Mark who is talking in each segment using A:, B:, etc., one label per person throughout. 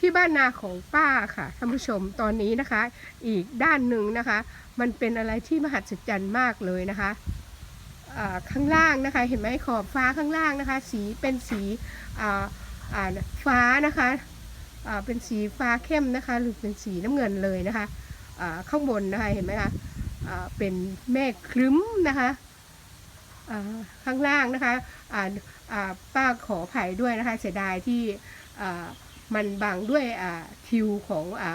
A: ที่บ้านนาของป้าค่ะท่านผู้ชมตอนนี้นะคะ อีกด้านหนึ่งนะคะ มันเป็นอะไรที่มหัศจรรย์มากเลยนะคะข้างล่างนะคะเห็นไหมขอบฟ้าข้างล่างนะคะ สีเป็นสีฟ้านะคะเป็นสีฟ้าเข้มนะคะ หรือเป็นสีน้ำเงินเลยนะคะข้างบนนะคะเห็นไหมคะเป็นเมฆครึ้มนะคะข้างล่างนะคะป้าขออภัยด้วยนะคะเสียดายที่ มันบังด้วยอ่าทิวของอ่า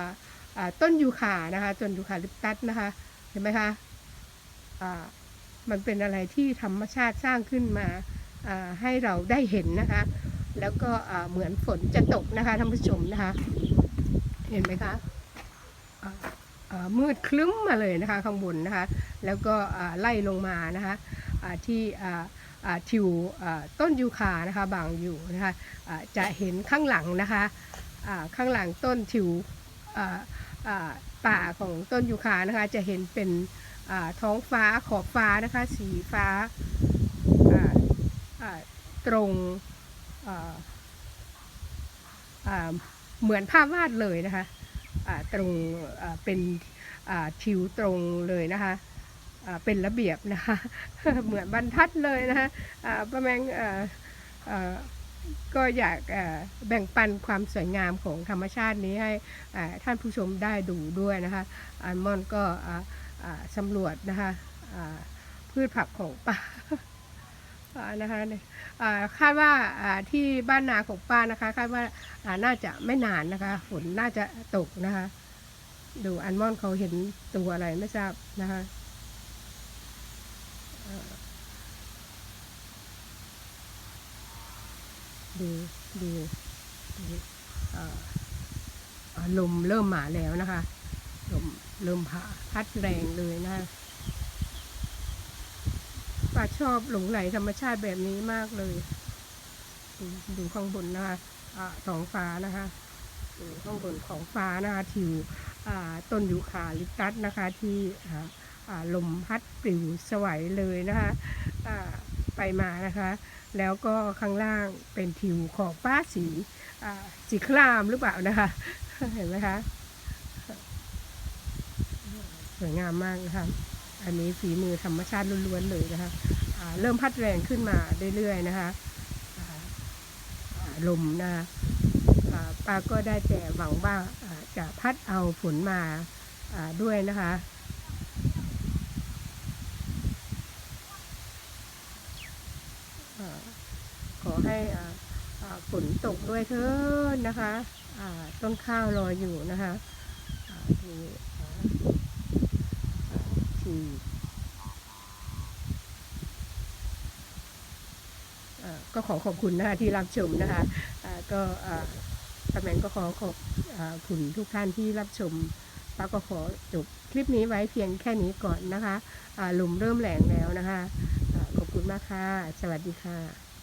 A: อ่าต้นยูคานะคะต้นยูคาลิปตัสนะคะ เห็นไหมคะอ่ามันเป็นอะไรที่ธรรมชาติสร้างขึ้นมาอ่าให้เราได้เห็นนะคะ แล้วก็อ่าเหมือนฝนจะตกนะคะท่านผู้ชมนะคะ เห็นไหมคะมืดคลึ้มมาเลยนะคะข้างบนนะคะ แล้วก็ไล่ลงมานะคะที่ ทิวต้นยูคานะคะบางอยู่นะคะอ่าจะเห็นข้างหลังนะคะอ่าข้างหลังต้นทิวป่าของต้นยูคานะคะจะเห็นเป็นท้องฟ้าขอบฟ้านะคะสีฟ้าตรงเหมือนภาพวาดเลยนะคะตรงเป็นทิวตรงเลยนะคะ เป็นระเบียบนะคะ เหมือนบรรทัดเลยนะคะประมาณก็อยากแบ่งปันความสวยงามของธรรมชาตินี้ให้ท่านผู้ชมได้ดูด้วยนะคะอันมอนก็สำรวจนะคะพืชผักของป้านะคะคาดว่าที่บ้านนาของป้านะคะคาดว่าน่าจะไม่นานนะคะ ฝนน่าจะตกนะคะ ดูอันมอนเขาเห็นตัวอะไรไม่ทราบนะคะ ดูดูดูลมเริ่มมาแล้วนะคะลมเริ่มผ่าพัดแรงเลยนะคะป้าชอบหลงไหลธรรมชาติแบบนี้มากเลยดูดูข้างบนนะคะอ่าท้องฟ้านะคะดูข้างบนของฟ้านะคะทิวอ่ต้นยูคาลิปตัสนะคะที่ ลมพัดปลิวสวัยเลยนะคะไปมานะคะ แล้วก็ข้างล่างเป็นทิวขอบฟ้าสีสีครามหรือเปล่านะคะ เห็นไหมคะสวยงามมากนะคะอันนี้ฝีมือธรรมชาติล้วนๆเลยนะคะอ่าเริ่มพัดแรงขึ้นมาเรื่อยๆนะคะลมนะคะป้าก็ได้แต่หวังว่าจะพัดเอาฝนมาด้วยนะคะ อ่า ขอให้ฝนตกด้วยเถิดนะคะต้นข้าวรออยู่นะคะดูทีก็ขอขอบคุณนะคะที่รับชมนะคะก็อ่าป้าแมนก็ขอขอบคุณทุกท่านที่รับชมป้าก็ขอจบคลิปนี้ไว้เพียงแค่นี้ก่อนนะคะอ่าลมเริ่มแรงแล้วนะคะ มากค่ะ สวัสดีค่ะ